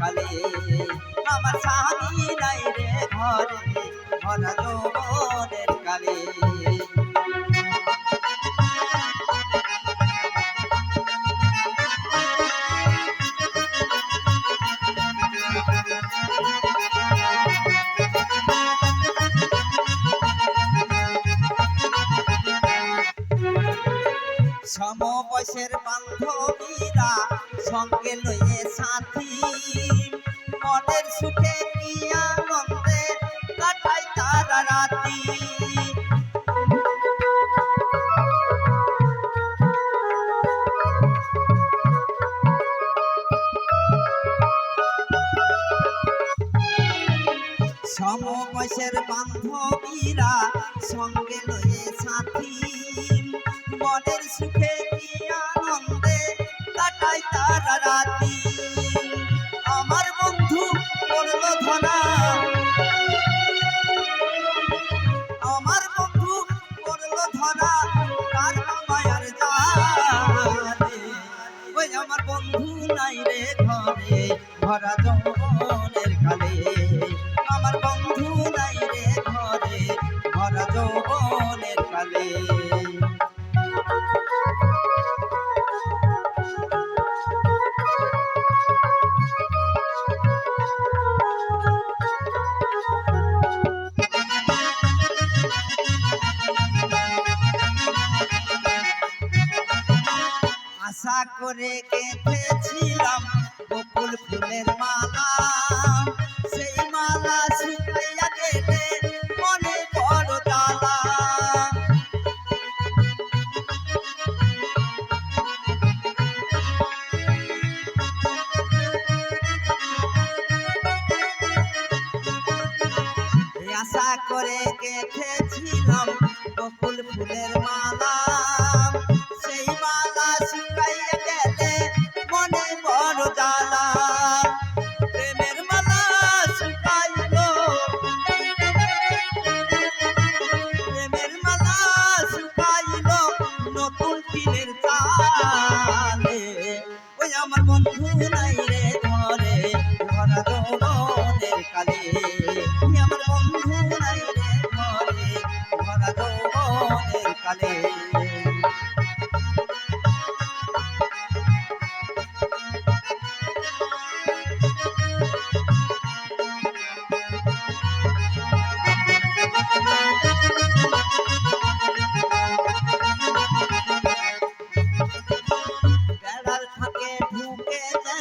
কালে আমার স্বামী নাই রে ঘরে ভরা যৌবনের কালে। সমবয়সের বান্ধবীরা সঙ্গে লইয়ে সাথী সমবয়সের বান্ধবীরা সঙ্গে লয়ে সাথী। মনের সুখে যৌবনের আশা করে গেঁথেছিলাম বকুল ফুলের মালা। করে গেঁথেছিলাম বকুল ফুলের মালা। সেই মালা শুকাইয়া গেলে মনে বড় জ্বালা। প্রেমের মালা শুকাইল। প্রেমের মালা শুকাইল নতুন ওই আমার বন্ধু নাই রে ঘরে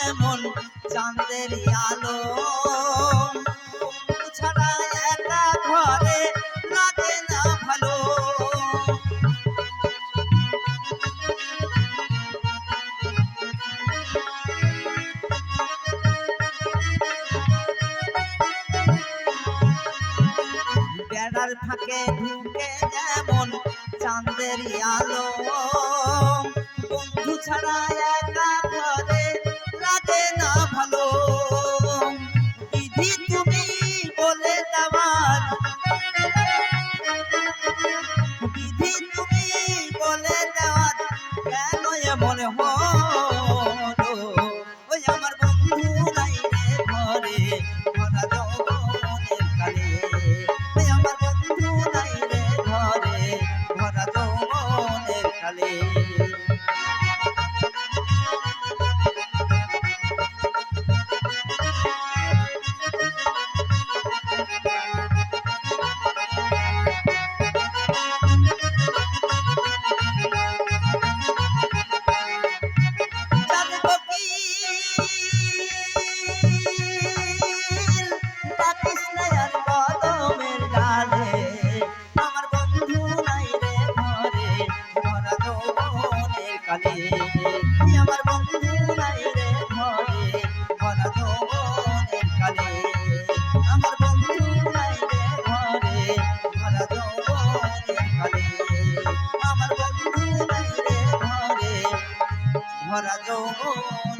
যেমন চাঁদের আলো। ছাড়া একা ঘরে লাগে ফাঁকে ঢুকে যেমন চাঁদের আলো। বন্ধু ছাড়া ভরা যৌবনের